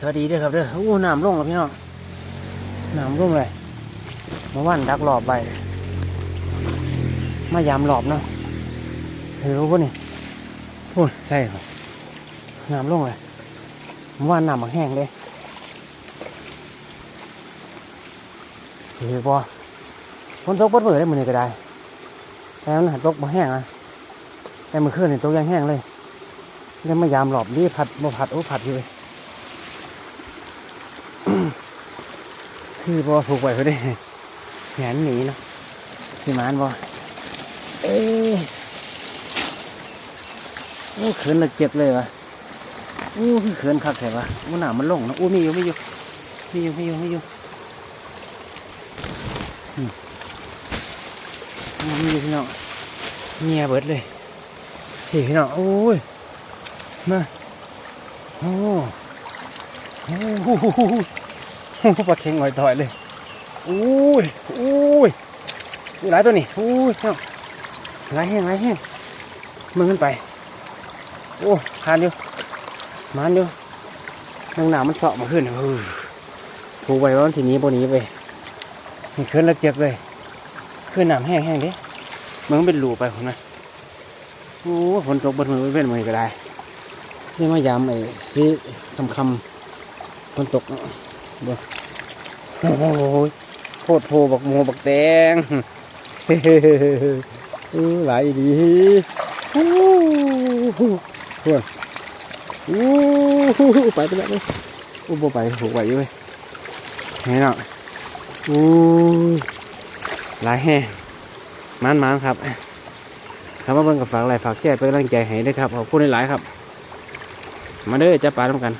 สวัสดีด้อครับเด้อโอ้น้ำลงแล้วพี่น้องน้ำลงเลยเมื่อวานดักหลอบไปมายามหลอบเนาะเห็นรู้ปะนี่โอ้ยใช่ครับน้ำลงเลยเมื่อวานน้ำมันแห้งเลยเห็นปะฝนตกปดมือได้มือนี่ก็ได้แต่มันหันตกมาแห้งนะแต่มื่อคืนนี่ตกยังแห้งเลยเลยมายามหลอบนี่ผัดบ่ผัดโอ้ผัดอยู่เลย คือพอผูกไว้เขาได้แหนหนีเนาะพี่มานบอเอ้โอ้เขินละเจ็บเลยวะโอ้เขินคักแถวะโอ้หนามันลงนะโอ้มีอยู่มีอยู่มีอยู่มีอยู่มีอยู่อืมอ๋อมีอยู่พี่น้องเงียเบิดเลยพี่พี่น้องโอ้ยมาโอ้โอ้หโอ้ ปลาเค็งหอยถอยเลยอุ้ยอุ้ยไหลายตัวนี่อุ้ยเจ้าหลายแห้งหลายแห้งมึงขึ้นไปโอ้ทานอยู่มันอยู่นังหนามันเสาะมาขึ้นเออผูกไว้ว่ามันสีนี้บนนี้ไปนี่ขึ้นแล้วเจ็บเลยขึ้นน้ำแห้งแห้งดิมึงเป็นรูไปคนนะโอ้ฝนตกบนมือเป็นมือก็ได้นี่มายามไอ้ซีคำคำฝนตก โอ้โหโคตรโพบักโมบักแดงเฮ้อหลายดีอู้หูเพื่อนอู้หูไปไปแล้วเลยอู้บ่ไปถูกไปอยู่เว้ยเห็นเนาะอู้หลายแห่มันมันครับครับมาเบิ่งกับฝากอะไรฝากแชร์เป็นกำลังใจให้ด้วยครับขอบคุณหลายครับ มาเด้อจะปลาทำกัน